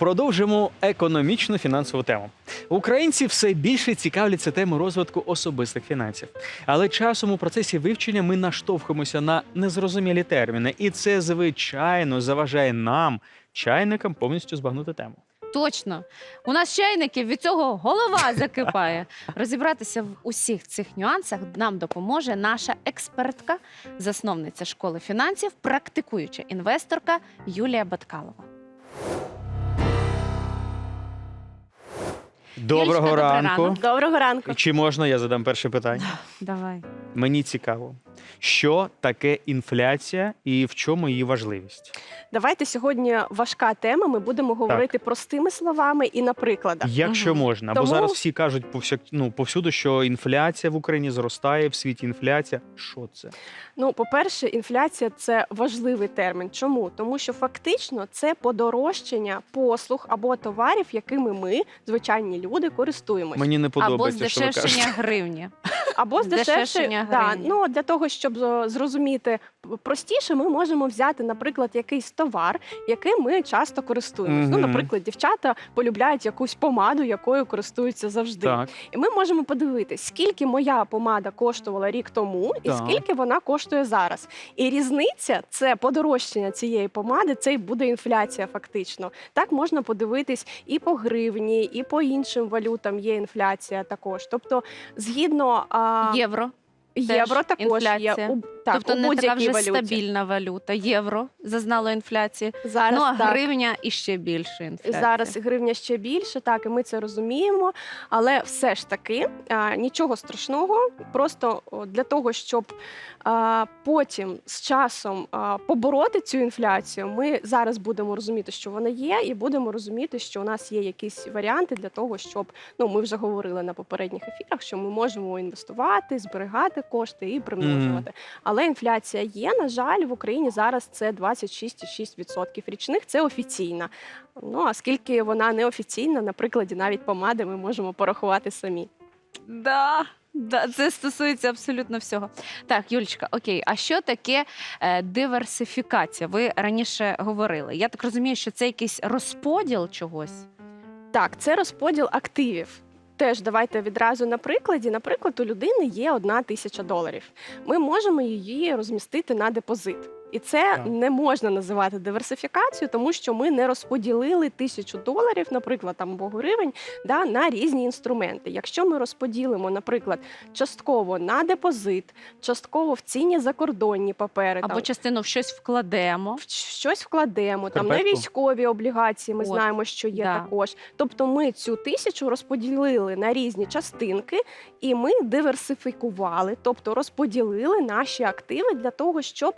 Продовжимо економічну фінансову тему. Українці все більше цікавляться темою розвитку особистих фінансів. Але часом у процесі вивчення ми наштовхуємося на незрозумілі терміни, і це звичайно заважає нам, чайникам, повністю збагнути тему. Точно. У нас чайників від цього голова закипає. Розібратися в усіх цих нюансах нам допоможе наша експертка, засновниця школи фінансів, практикуюча інвесторка Юлія Баткалова. Доброго добрий ранку. ранок. Доброго ранку. Чи можна я задам перше питання? Давай. Мені цікаво, що таке інфляція і в чому її важливість? Давайте сьогодні важка тема. Ми будемо говорити простими словами і на прикладах. Якщо Мгм. можна, бо зараз всі кажуть повсяк... ну, повсюду, що інфляція в Україні зростає, в світі інфляція. Що це? Ну, по-перше, інфляція це важливий термін. Чому? Тому що фактично це подорожчання послуг або товарів, якими ми, звичайні люди, користуємось. Мені не Або подобається, що ви кажете. гривні. Або здешевшення. Да, ну для того, щоб е, зрозуміти простіше, ми можемо взяти, наприклад, якийсь товар, яким ми часто користуємось. Ну, наприклад, дівчата полюбляють якусь помаду, якою користуються завжди. Так, І ми можемо подивитись, скільки моя помада коштувала рік тому, і Так. скільки вона коштує зараз. І різниця це подорожчання цієї помади, це й буде інфляція, фактично. Так можна подивитись і по гривні, і по іншим валютам є інфляція також. Тобто, згідно а, Євро. євро також інфляція. є у так, тобто у не така вже валюті. стабільна валюта. Євро зазнало інфляції. Зараз ну а так. гривня і ще більше інфляція. Зараз гривня ще більше, так і ми це розуміємо. Але все ж таки а, нічого страшного. Просто для того, щоб а, потім з часом а, побороти цю інфляцію, ми зараз будемо розуміти, що вона є, і будемо розуміти, що у нас є якісь варіанти для того, щоб ну ми вже говорили на попередніх ефірах, що ми можемо інвестувати, зберігати кошти і примножувати. Але інфляція є. На жаль, в Україні зараз це 26,6% річних. Це офіційна. Ну а скільки вона неофіційна, на прикладі навіть помади ми можемо порахувати самі. Да. Да, це стосується абсолютно всього. Так, Юлічка, окей, а що таке е, диверсифікація? Ви раніше говорили. Я так розумію, що це якийсь розподіл чогось. Так, це розподіл активів. Теж давайте відразу на прикладі. Наприклад, у людини є одна тисяча доларів. Ми можемо її розмістити на депозит. І це Так. не можна називати диверсифікацією, тому що ми не розподілили тисячу доларів, наприклад, там або гривень, да, на різні інструменти. Якщо ми розподілимо, наприклад, частково на депозит, частково в цінні закордонні папери, Або там, частину в щось вкладемо. в щось вкладемо, там на військові облігації ми От, знаємо, що є да. також. Тобто ми цю тисячу розподілили на різні частинки, і ми диверсифікували, тобто розподілили наші активи для того, щоб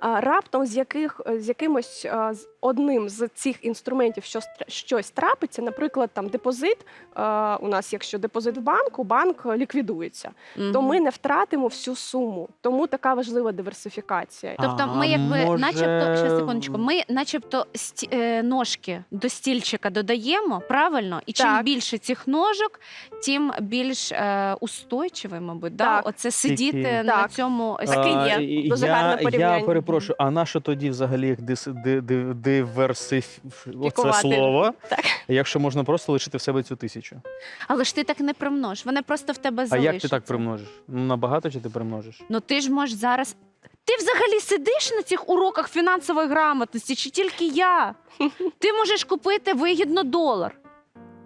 а, раптом з яких з якимось з одним з цих інструментів щось, тра- щось трапиться, наприклад, там депозит. а, у нас, якщо депозит в банку, банк ліквідується, то ми не втратимо всю суму. Тому така важлива диверсифікація. Тобто, ми якби, може, начебто, ще секундочку, ми начебто сті, е, ножки до стільчика додаємо, правильно? І чим Так. більше цих ножок, тим більш е, устойчивий, мабуть, да? Оце сидіти Тільки- на Так. цьому Так є. Дуже я, гарне Я перепрошую, а на що тоді взагалі їх дис, ди, ди, диверсиф... Оце слово, Так. якщо можна просто лишити в себе цю тисячу? Але ж ти так не примножиш, вони просто в тебе А як ти так примножиш? Ну, набагато чи ти примножиш? Ну ти ж можеш зараз. Ти взагалі сидиш на цих уроках фінансової грамотності, чи тільки я? Ти можеш купити вигідно долар.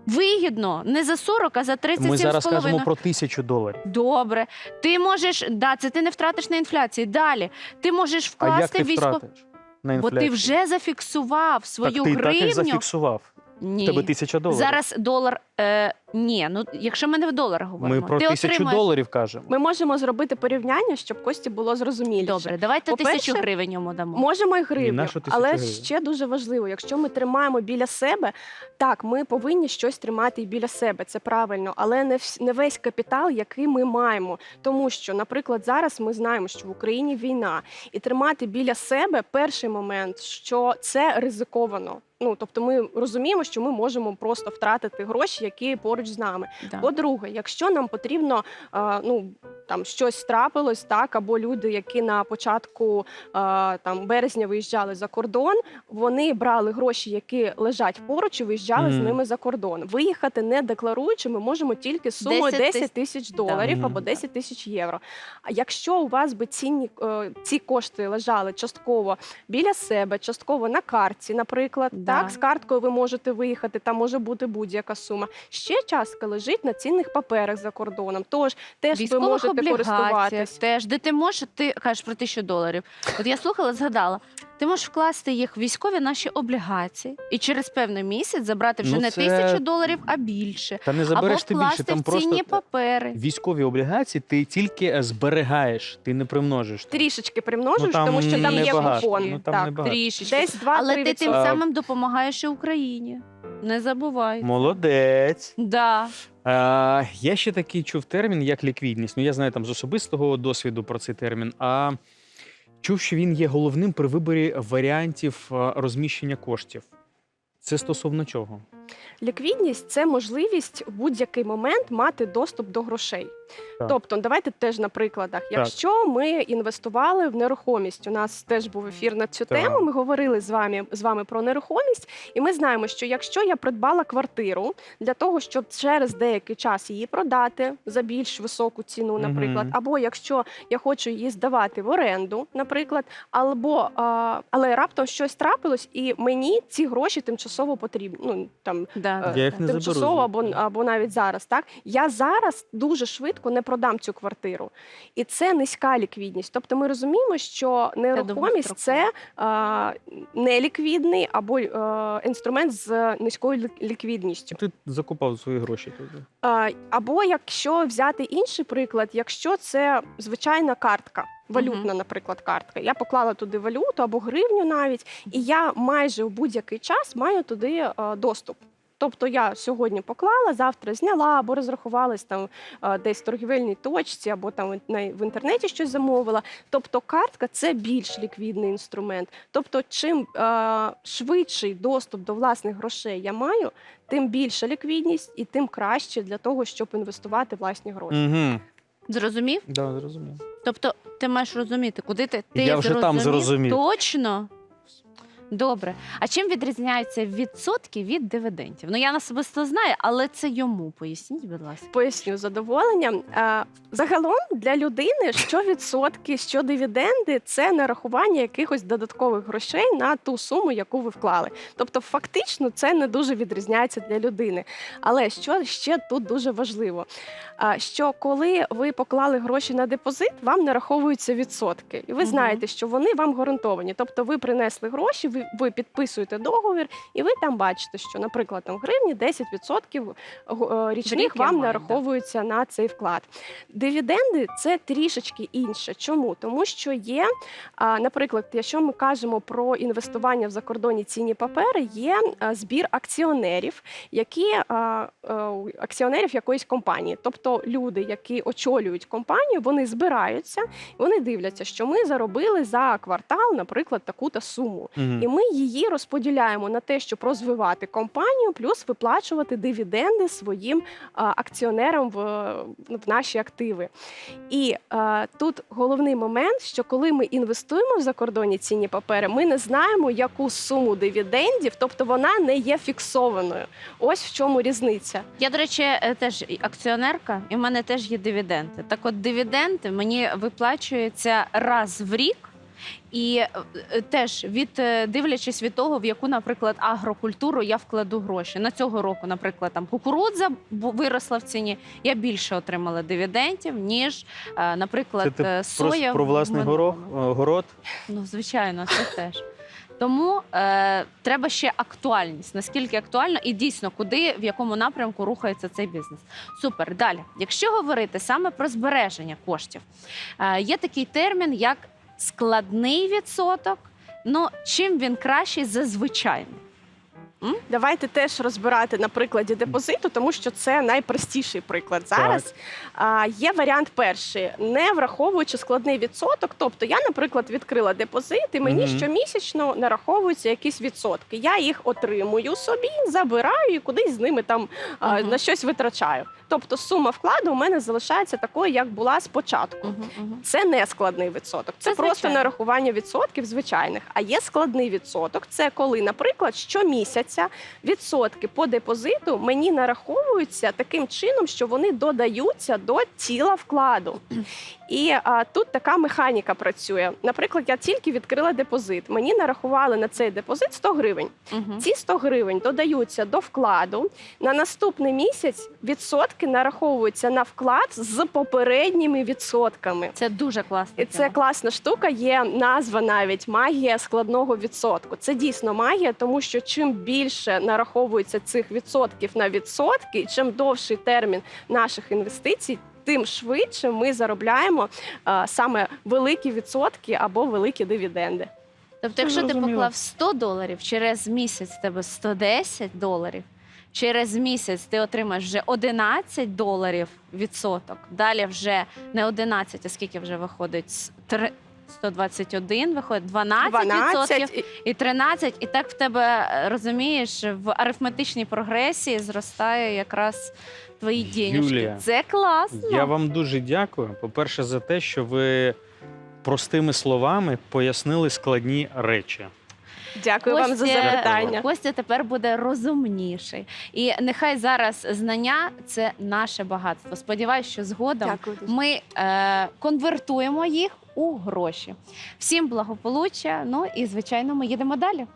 Вигідно, не за 40, а за 37 Ми зараз кажемо про тисячу доларів. Добре. Ти можеш, да, це ти не втратиш на інфляції. Далі. Ти можеш А як вкласти ти військо. втратиш на Бо ти вже зафіксував свою так, ти так і гривню. зафіксував. Ні. В тебе тисяча доларів. Зараз долар. Е, ні, ну якщо ми не в доларах говоримо, Ми про ти тисячу отримаєш... доларів кажемо. Ми можемо зробити порівняння, щоб Кості було зрозуміліше. Добре, давайте По-перше, тисячу гривень йому дамо. Можемо і Ні, гривню, на тисячу але гривень? ще дуже важливо, якщо ми тримаємо біля себе, так, ми повинні щось тримати і біля себе, це правильно, але не, вс- не весь капітал, який ми маємо. Тому що, наприклад, зараз ми знаємо, що в Україні війна, і тримати біля себе перший момент, що це ризиковано. Ну тобто, ми розуміємо, що ми можемо просто втратити гроші, які поруч з нами. Да. По-друге, якщо нам потрібно е, ну там щось трапилось, так або люди, які на початку е, там березня виїжджали за кордон, вони брали гроші, які лежать поруч, і виїжджали з ними за кордон. Виїхати не декларуючи, ми можемо тільки з сумою 10 тисяч 10 тисяч доларів Мгм. або 10 тисяч євро. А якщо у вас би цінні е, ці кошти лежали частково біля себе, частково на карті, наприклад, Да. так з карткою ви можете виїхати, там може бути будь-яка сума. Ще частка лежить на цінних паперах за кордоном. Тож теж ви Військових можете облігаціях користуватись. теж, де ти можеш, ти кажеш про тисячу доларів. От я слухала, згадала. Ти можеш вкласти їх в військові наші облігації і через певний місяць забрати вже Ну, не це- тисячу доларів, а більше. Та не Або забереш ти більше, вкласти там в просто цінні папери. військові облігації ти тільки е, зберігаєш, ти не примножиш. Трішечки примножиш, Ну, там тому що там є небагато, купон. ну, там так. небагато. Трішечки. Десь 2 Але ти тим А- самим допомагаєш і Україні. Не забувай. Молодець. Да. А, я ще такий чув термін, як ліквідність. Ну, я знаю там з особистого досвіду про цей термін. А чув, що він є головним при виборі варіантів розміщення коштів. Це стосовно чого? Ліквідність це можливість в будь-який момент мати доступ до грошей. Так. Тобто, давайте теж на прикладах. Якщо ми інвестували в нерухомість, у нас теж був ефір на цю Так. тему. Ми говорили з вами з вами про нерухомість, і ми знаємо, що якщо я придбала квартиру для того, щоб через деякий час її продати за більш високу ціну, наприклад, Мгм. або якщо я хочу її здавати в оренду, наприклад, або а, але раптом щось трапилось, і мені ці гроші тимчасово потрібні. Ну там Да. Я їх не тимчасово або, або навіть зараз. Так я зараз дуже швидко не продам цю квартиру, і це низька ліквідність. Тобто, ми розуміємо, що нерухомість це а, неліквідний або е, інструмент з низькою ліквідністю. Ти закупав свої гроші туди. А, або якщо взяти інший приклад, якщо це звичайна картка. Валютна, наприклад, картка. Я поклала туди валюту або гривню навіть, і я майже в будь-який час маю туди е, доступ. Тобто я сьогодні поклала, завтра зняла або розрахувалась там е, десь в торгівельній точці, або там в інтернеті щось замовила. Тобто картка це більш ліквідний інструмент. Тобто, чим е, швидший доступ до власних грошей я маю, тим більша ліквідність і тим краще для того, щоб інвестувати власні гроші. Угу. Зрозумів? Да, зрозумів. Тобто ти маєш розуміти, куди ти, ти Я вже там зрозумів. Точно. Добре. А чим відрізняються відсотки від дивідендів? Ну я особисто знаю, але це йому поясніть, будь ласка. Поясню з задоволенням. Е, Загалом для людини що відсотки, що дивіденди це нарахування якихось додаткових грошей на ту суму, яку ви вклали. Тобто, фактично, це не дуже відрізняється для людини. Але що ще тут дуже важливо, а, що коли ви поклали гроші на депозит, вам нараховуються відсотки, і ви знаєте, що вони вам гарантовані. Тобто, ви принесли гроші, ви, ви підписуєте договір, і ви там бачите, що, наприклад, там в гривні 10% е, річних вам нараховуються на цей вклад. Дивіденди це трішечки інше. Чому? Тому що є, наприклад, якщо ми кажемо про інвестування в закордонні цінні папери, є збір акціонерів, які е, акціонерів якоїсь компанії. Тобто люди, які очолюють компанію, вони збираються, вони дивляться, що ми заробили за квартал, наприклад, таку-то суму. І ми її розподіляємо на те, щоб розвивати компанію, плюс виплачувати дивіденди своїм акціонерам в, в наші активи. І а, тут головний момент, що коли ми інвестуємо в закордонні цінні папери, ми не знаємо, яку суму дивідендів, тобто вона не є фіксованою. Ось в чому різниця. Я, до речі, е, теж акціонерка, і в мене теж є дивіденди. Так от дивіденди мені виплачуються раз в рік. І е, е, теж від е, дивлячись від того, в яку, наприклад, агрокультуру я вкладу гроші. На цього року, наприклад, там кукурудза виросла в ціні. Я більше отримала дивідендів, ніж, наприклад, Це ти Про, соя. про власний горох, город. Ну, звичайно, це теж. Тому е, треба ще актуальність. Наскільки актуально і дійсно, куди в якому напрямку рухається цей бізнес. Супер. Далі, якщо говорити саме про збереження коштів, е, є такий термін, як складний відсоток. Ну, чим він кращий за звичайний? М? Давайте теж розбирати на прикладі депозиту, тому що це найпростіший приклад зараз. А, є варіант перший, не враховуючи складний відсоток. Тобто, я, наприклад, відкрила депозит, і мені Мгм. щомісячно нараховуються якісь відсотки. Я їх отримую собі, забираю і кудись з ними там а, Мгм. на щось витрачаю. Тобто сума вкладу у мене залишається такою, як була спочатку. Це не складний відсоток, це, Це просто звичайно. нарахування відсотків звичайних. А є складний відсоток. Це коли, наприклад, щомісяця відсотки по депозиту мені нараховуються таким чином, що вони додаються до тіла вкладу. І а, тут така механіка працює. Наприклад, я тільки відкрила депозит. Мені нарахували на цей депозит 100 гривень. Мгм. Ці 100 гривень додаються до вкладу. На наступний місяць відсотки нараховуються на вклад з попередніми відсотками. Це дуже класно. І це класна штука. Є назва навіть магія складного відсотку. Це дійсно магія, тому що чим більше нараховується цих відсотків на відсотки, і чим довший термін наших інвестицій. Тим швидше ми заробляємо а, саме великі відсотки або великі дивіденди. Тобто, якщо ти поклав 100 доларів, через місяць тебе 110 доларів, через місяць ти отримаєш вже 11 доларів відсоток. Далі вже не 11, а скільки вже виходить? С- три- 121 виходить 12, 12 і- і 13, і так в тебе е, розумієш в арифметичній прогресії зростає якраз твої денежки. Юлія, Це класно. Я вам дуже дякую. По-перше, за те, що ви простими словами пояснили складні речі. Дякую вам за Костя- запитання. Костя тепер буде розумніший. І нехай зараз знання це наше багатство. Сподіваюсь, що згодом Дякую дуже. ми е, конвертуємо їх у гроші. Всім благополуччя. Ну і звичайно, ми їдемо далі.